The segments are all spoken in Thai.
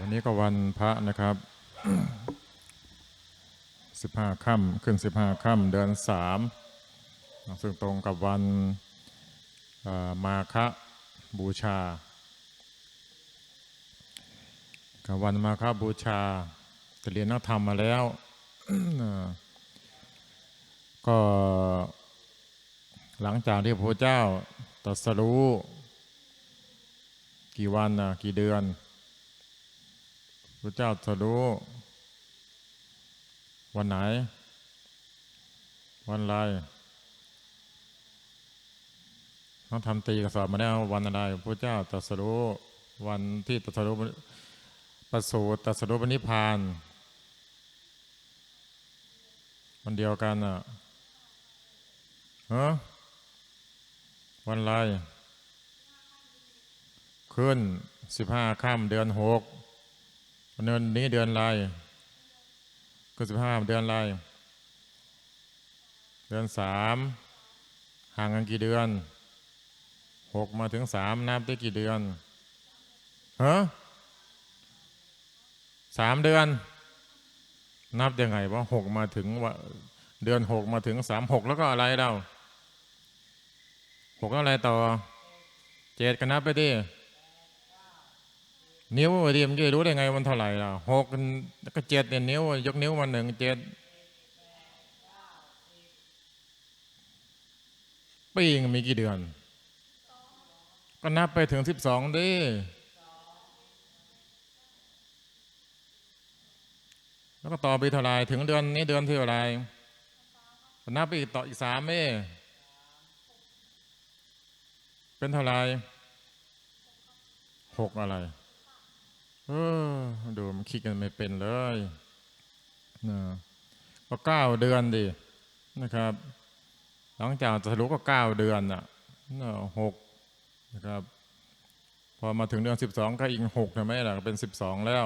วันนี้ก็วันพระนะครับ สิบห้าค่ำขึ้นสิบห้าค่ำเดือนสามซึ่งตรงกับวันมาฆบูชากับวันมาฆบูชาจะเรียนนักธรรมมาแล้ว ก็หลังจากที่พระเจ้าตรัสรู้ กี่วันนะกี่เดือน พระเจ้าตรัสรู้วันไหน วันอะไรต้องทำตีกระสอบมาแล้ววันอะไรพระเจ้าตรัสรู้วันที่ตรัสรู้ประสูติตรัสรู้ปณิพพานวันเดียวกันอะเออวันอะไรขึ้นสิบห้าค่ำเดือนหก วันเดือนนี้เดือนอะไรก็สิบห้าเดือนอะไรเดือนสามห่างกันกี่เดือนหกมาถึงสามนับได้กี่เดือนฮะสามเดือน นับยังไงว่าหกมาถึงว่าเดือนหกมาถึงสามหกแล้วก็อะไรเราหกแล้วอะไรต่อเจ็ดก็นับไปดิ นิ้วดิมันจะรู้ได้ไงมันเท่าไหร่ล่ะหกก็เจ็ดเนี่ยนิ้ว ยกนิ้วมาหนึ่งเจ็ดปีงมีกี่เดือน ก็นับไปถึงสิบสองดิแล้วก็ต่อไปเท่าไรถึงเดือนนี้เดือนที่เท่าไรนับไปอีกต่ออีกสามเอเป็นเท่าไรหกอะไร เออดูมันคิดกันไม่เป็นเลยนะก็เก้าเดือนดินะครับ หลังจากจะรู้ก็เก้าเดือนอะนะหกนะครับ พอมาถึงเดือนสิบสองก็อีกหกใช่ไหมล่ะเป็นสิบสองแล้ว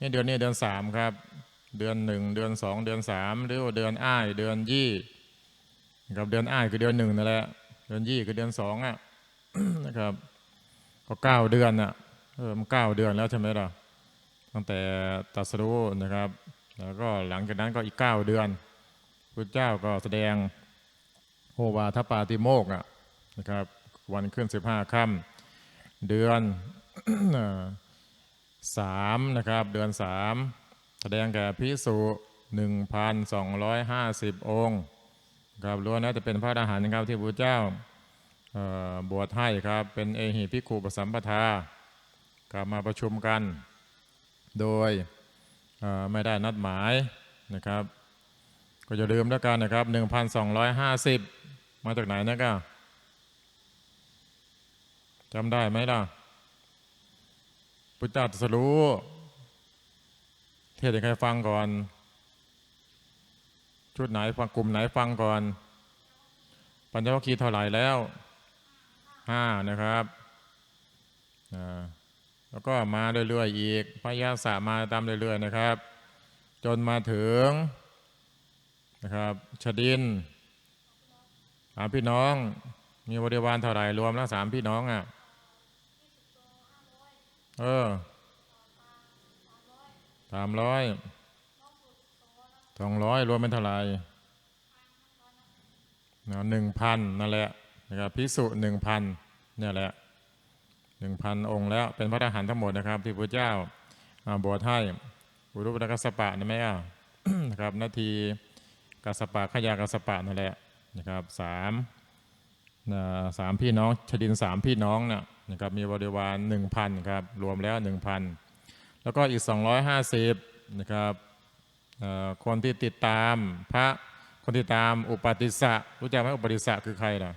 นี่เดือนนี้เดือนสามครับ เดือนหนึ่งเดือนสองเดือนสามหรือว่าเดือนอ้ายเดือนยี่นะครับเดือนอ้ายคือเดือนหนึ่งนั่นแหละเดือนยี่คือเดือนสองอะนะครับ ก็เก้าเดือนอะ เออมันเก้าเดือนแล้วใช่ไหมล่ะตั้งแต่ตัสรู้นะครับ แล้วก็หลังจากนั้นก็อีกเก้าเดือนพระเจ้าก็แสดงโฮวาทปาติโมกข์อะนะครับ วันขึ้นสิบห้าค่ำเดือนสามนะครับ เดือนสามแสดงแก่พิสุหนึ่งพันสองร้อยห้าสิบองค์ครับล้วนแล้วจะเป็นพระอรหันต์ครับที่พระเจ้าบวชให้ครับ เป็นเอหิภิกขุปสัมปทา กลับมาประชุมกัน โดยไม่ได้นัดหมายนะครับ ก็จะลืมแล้วกันนะครับ 1,250 มาจากไหนนะก็จำได้ไหมล่ะ พุทธาตรัสรู้เทศน์ให้ใครฟังก่อน ชุดไหนฟังกลุ่มไหนฟังก่อน ปัญจวัคคีย์เท่าไหร่แล้วห้านะครับอ่า แล้วก็มาเรื่อยๆอีกพยาสามาตามเรื่อยๆนะครับ จนมาถึงนะครับชดินสามพี่น้อง มีบริวารเท่าไหร่รวมแล้วสามพี่น้องอะเออสามร้อยสองร้อยรวมเป็นเท่าไหร่หนึ่งพันนั่นแหละนะครับพิสุหนึ่งพันเนี่ยแหละ หนึ่งพันองค์แล้วเป็นพระทหารทั้งหมดนะครับ ที่พระเจ้าบวชให้อุรุปกัสสปะนี่ไหมอะนะครับนาทีกัสปะขยากัสปะนั่นแหละนะครับสามสามพี่น้องชดินสามพี่น้องนะนะครับมีบริวารหนึ่งพันครับรวมแล้วหนึ่งพันแล้วก็อีกสองร้อยห้าสิบนะครับคนที่ติดตามพระคนที่ตามอุปติสสะรู้จักไหมอุปติสสะคือใครล่ะ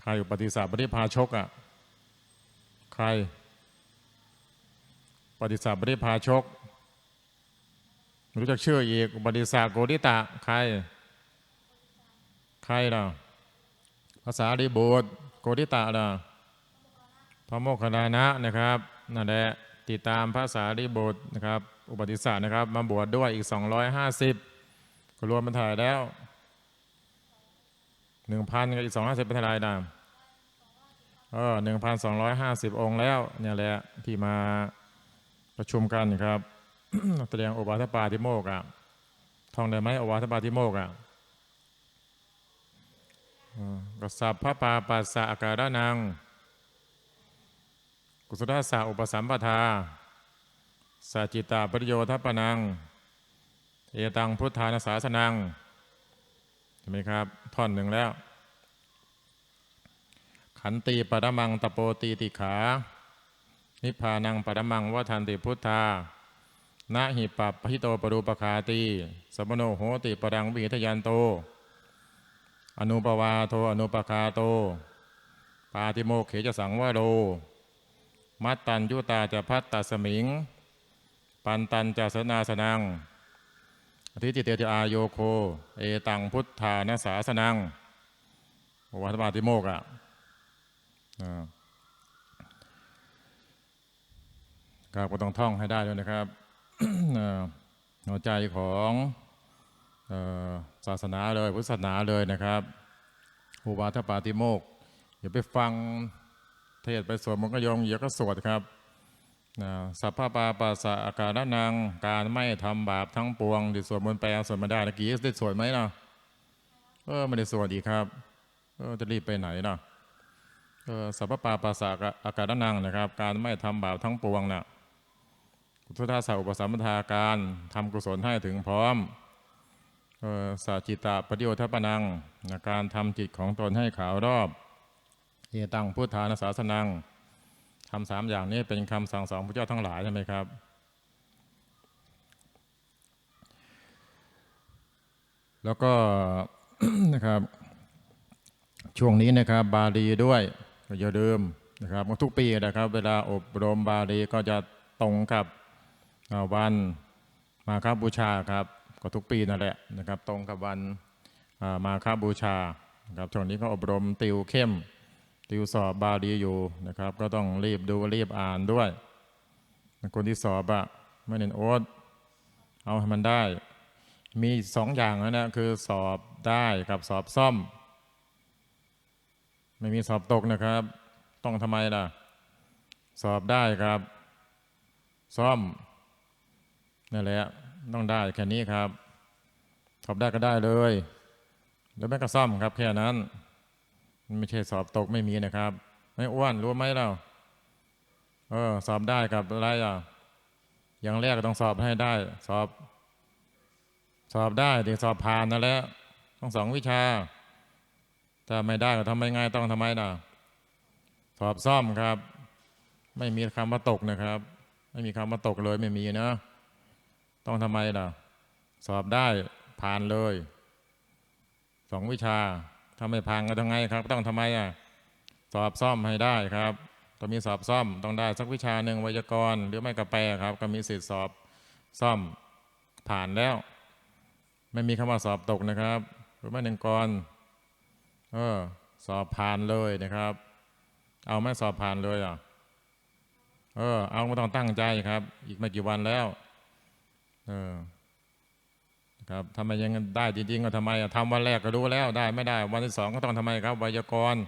ใครอุปติสสะปฏิพาชกอะ ใคร ปฏิสับริพาชก รู้จักชื่ออีกปฏิสาโกริตะ ใคร ใครล่ะภาษาดิบูตรโกริตะล่ะพระโมคคัลลานะนะครับนั่นแหละติดตามภาษาดิบูตรนะครับ อุปติสสะนะครับ มาบวชดด้วยอีก 250ก็รวมเป็นเท่าไหร่แล้ว 1,000กับอีก 250เป็นเท่าไหร่นะ เออหนึ่งพันสองร้อยห้าสิบองค์แล้ว เนี่ยแหละที่มาประชุมกันครับแสดงโอวาทปาติโมกอะท่องได้ไหมโอวาทปาติโมกอะก็สัพพะปาปัสสะอาการะนัง กุศลสาอุปสัมปทาสัจจิตาปริโยทัปปนัง เอตังพุทธานาสาสนัง ใช่ไหมครับ ท่อนหนึ่งแล้ว ขันติปรมังตะโปตีติขา นิพพานังปรมังวัฏันติพุทธานะหิปัปปหิโตปรูปคาตีสมโนโหติปรังวิหิทยันโต อนุปวาโทอนุปคาโต ปาติโมเขจะสังวโร มัตตัญยุตาจะพัตตสมิง ปันตันจะสนาสนังอธิจิตเตติอาโยโค เอตังพุทธานาสาสนังวัฏปาติโมกข์อะอ่า ครับก็ต้องท่องให้ได้ด้วยนะครับหัวใจของศาสนาเลยพุทธศาสนาเลยนะครับอุบาทปาติโมกอย่าไปฟังเทศไปสวดมนต์ก็ยงเดี๋ยวก็สวดครับนะสัพพะปาปัสสะอาการนังการไม่ทำบาปทั้งปวงที่สวดมนต์ไปเอาสวดมาได้ตะกี้ได้สวดไหมเนาะเออไม่ได้สวดอีกครับ เออจะรีบไปไหนเนาะ สัพพปาปัสสะอาการนังนะครับ การไม่ทำบาปทั้งปวงน่ะกุศลสาอุปสัมปทาการทำกุศลให้ถึงพร้อมออสัจจิตะปฏิโยทปนังนะการทำจิตของตนให้ขาวรอบเอตังพุทธานาสาสนังคำสามอย่างนี้เป็นคำสั่งสอนพระเจ้าทั้งหลายใช่ไหมครับแล้วก็นะครับช่วงนี้นะครับบาลีด้วย อย่าลืมนะครับทุกปีนะครับ เวลาอบรมบาลีก็จะตรงกับวันมาคบูชาครับ ก็ทุกปีนั่นแหละนะครับ ตรงกับวันมาคบูชาครับช่วงนี้ก็อบรมติวเข้ม ติวสอบบาลีอยู่นะครับ ก็ต้องรีบดูรีบอ่านด้วย คนที่สอบอะไม่เน้นโอ๊ตเอาให้มันได้ มีสองอย่างนะนะคือสอบได้กับสอบซ่อม ไม่มีสอบตกนะครับ ต้องทำไมล่ะ สอบได้ครับ ซ่อมนั่นแหละต้องได้แค่นี้ครับสอบได้ก็ได้เลย แล้วแม่ก็ซ่อมครับ แค่นั้น ไม่ใช่สอบตกไม่มีนะครับ ไม่อ้วนรู้ไหมเราเออสอบได้กับอะไรอะอย่างแรกต้องสอบให้ได้ สอบ สอบได้ถึงสอบผ่านนั่นแหละต้องสองวิชา ถ้าไม่ได้ก็ทำไม่ง่ายต้องทำไมล่ะสอบซ่อมครับ ไม่มีคำว่าตกนะครับ ไม่มีคำว่าตกเลยไม่มีนะต้องทำไมล่ะ สอบได้ผ่านเลยสองวิชาถ้าไม่พังก็ต้องไงครับ ต้องทำไมอะสอบซ่อมให้ได้ครับต้องมีสอบซ่อมต้องได้สักวิชาหนึ่งไวยากรณ์หรือไม่กระแปลครับ ก็มีสิทธิ์สอบซ่อมผ่านแล้ว ไม่มีคำว่าสอบตกนะครับ หรือไม่หนึ่งกร เออ สอบผ่านเลยนะครับ เอาไม่สอบผ่านเลยอะ เออ เอาไม่ต้องตั้งใจครับ อีกไม่กี่วันแล้ว เออครับทำไมยังได้จริงๆก็ทำไมอะทำวันแรกก็รู้แล้วได้ ไม่ได้ วันที่สองก็ต้องทำไมครับไวยากรณ์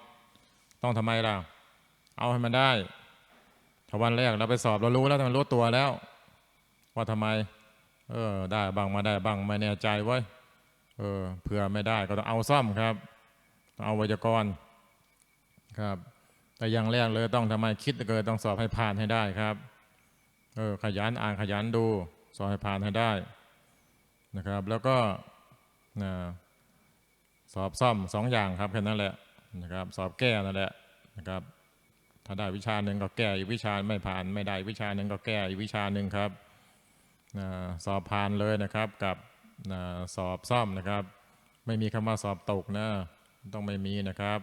ต้องทำไมล่ะ เอาให้มันได้ถ้าวันแรกเราไปสอบเรารู้แล้วมันรู้ตัวแล้ว ว่าทำไม เออ ได้บ้างมาได้บ้างไม่แน่ใจเว้เออเผื่อไม่ได้ก็ต้องเอาซ่อมครับ เอาวยากรครับ แต่อย่างแรกเลยต้องทำไมคิดเกิดต้องสอบให้ผ่านให้ได้ครับ เออขยันอ่านขยันดู สอบให้ผ่านให้ได้นะครับ แล้วก็นะสอบซ่อมสองอย่างครับแค่นั้นแหละนะครับ สอบแก้นั่นแหละนะครับ ถ้าได้วิชาหนึ่งก็แก้อีกวิชาไม่ผ่าน ไม่ได้วิชาหนึ่งก็แก้อีกวิชาหนึ่งครับสอบผ่านเลยนะครับกับสอบซ่อมนะครับ ไม่มีคำว่าสอบตกนะ ต้องไม่มีนะครับ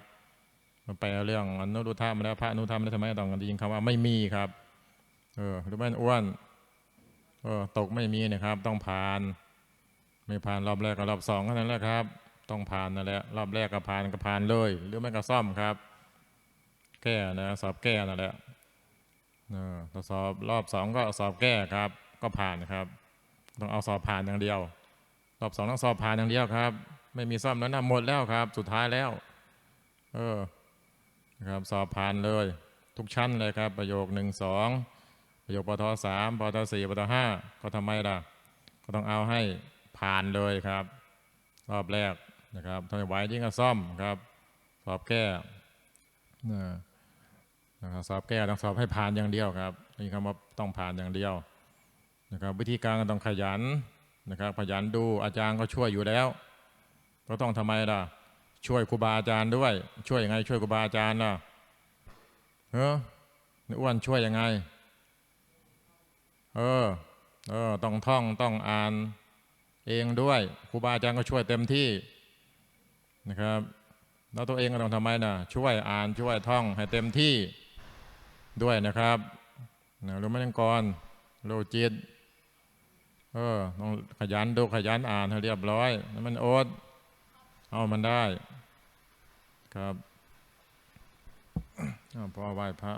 มันไปเอาเรื่องอนุรุธรรมแล้วพระอนุธรรมแล้วทำไมต้องยิงคำว่าไม่มีครับ เออหรือไม่อ้วนเออตกไม่มีนะครับ ต้องผ่าน ไม่ผ่านรอบแรกกับรอบสองเท่านั้นแหละครับ ต้องผ่านนั่นแหละรอบแรกก็ผ่านก็ผ่านเลย หรือไม่ก็ซ่อมครับ แก้นะสอบแก้นั่นแหละเออถ้าสอบรอบสองก็สอบแก้ครับ ก็ผ่านครับ ต้องเอาสอบผ่านอย่างเดียว รอบสองต้องสอบผ่านอย่างเดียวครับ ไม่มีซ่อมแล้วนะหมดแล้วครับ สุดท้ายแล้ว เออครับ สอบผ่านเลย ทุกชั้นเลยครับ ประโยคหนึ่งสองประโยคปทสามปทสี่ปทห้าก็ทำไมล่ะ ก็ต้องเอาให้ผ่านเลยครับ รอบแรกนะครับถ้าไมไหวยิ่งก็ซ่อมครับ สอบแก้นะนะครับสอบแก้ต้องสอบให้ผ่านอย่างเดียวครับนี่คำว่าต้องผ่านอย่างเดียวนะครับ วิธีการก็ต้องขยันนะครับ ขยันดูอาจารย์ก็ช่วยอยู่แล้ว ก็ต้องทำไมล่ะ ช่วยครูบาอาจารย์ด้วย ช่วยยังไง ช่วยครูบาอาจารย์ล่ะเออนี่อ้วนช่วยยังไง เออ เออ ต้องท่องต้องอ่านเองด้วยครูบาอาจารย์ก็ช่วยเต็มที่นะครับ แล้วตัวเองก็ต้องทำไมนะช่วยอ่านช่วยท่องให้เต็มที่ด้วยนะครับนะรู้ไหมยังก่อนโลจิต เออต้องขยันดูขยันอ่านให้เรียบร้อยแล้วมันโอ๊ต เอามันได้ครับอ้าวพอไหว้พระ